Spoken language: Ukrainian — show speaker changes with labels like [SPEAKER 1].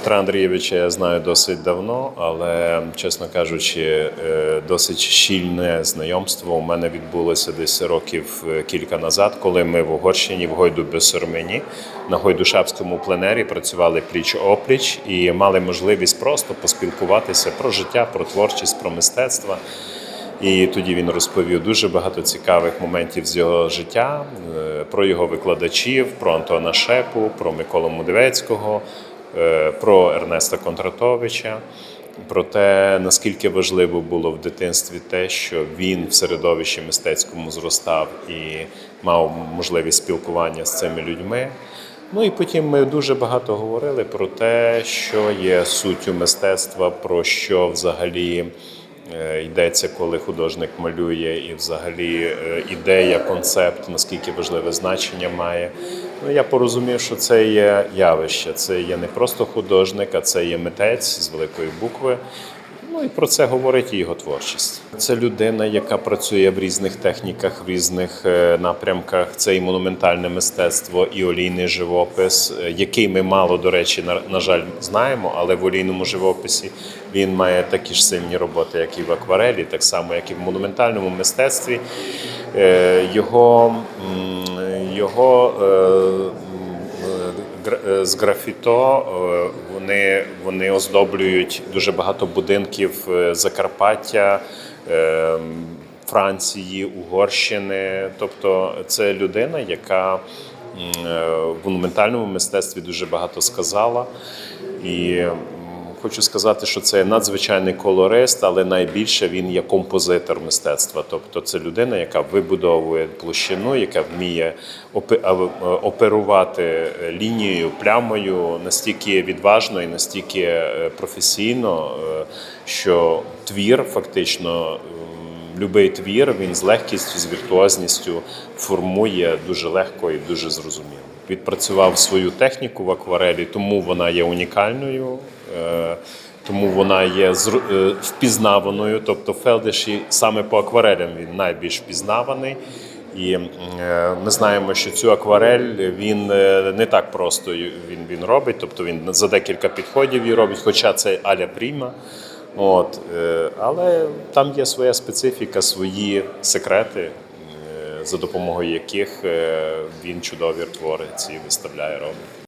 [SPEAKER 1] Дмитра Андрійовича я знаю досить давно, але, чесно кажучи, е, досить щільне знайомство у мене відбулося десь років е, кілька назад, коли ми в Угорщині в Гойду Бесормені на Гойдушапському пленері працювали пліч опліч і мали можливість просто поспілкуватися про життя, про творчість, про мистецтво. І тоді він розповів дуже багато цікавих моментів з його життя, е, про його викладачів, про Антона Шепу, про Миколу Мудивецького, е, про Ернеста Контратовича, про те, наскільки важливо було в дитинстві те, що він в середовищі мистецькому зростав і мав можливість спілкування з цими людьми. Ну і потім ми дуже багато говорили про те, що є суттю мистецтва, про що взагалі е, йдеться, коли художник малює, і взагалі е, ідея, концепт, наскільки важливе значення має. Ну, я порозумів, що це є явище, це є не просто художник, а це є митець з великої букви. Ну і про це говорить його творчість. Це людина, яка працює в різних техніках, в різних е, напрямках. Це і монументальне мистецтво, і олійний живопис, е, який ми мало, до речі, на, жаль, знаємо, але в олійному живописі він має такі ж сильні роботи, як і в акварелі, так само, як і в монументальному мистецтві. Е, Його, його з графіто е, вони, вони оздоблюють дуже багато будинків е, Закарпаття. е, Франції, Угорщини, тобто це людина, яка в монументальному мистецтві дуже багато сказала. І хочу сказати, що це надзвичайний колорист, але найбільше він є композитор мистецтва. Тобто це людина, яка вибудовує площину, яка вміє е, оперувати лінією, плямою настільки відважно і настільки е, професійно, е, що твір фактично. Любий твір він з легкістю, з віртуозністю формує дуже легко і дуже зрозуміло. Відпрацював свою техніку в акварелі, тому вона є унікальною, е, тому вона є е, впізнаваною. Тобто Фелдеші саме по акварелям він найбільш впізнаваний. І е, ми знаємо, що цю акварель він не так просто він, він робить, тобто він за декілька підходів її робить, хоча це аля пріма. От, е, але там є своя специфіка, свої секрети, е, за допомогою яких е, він чудові твори ці виставляє робить.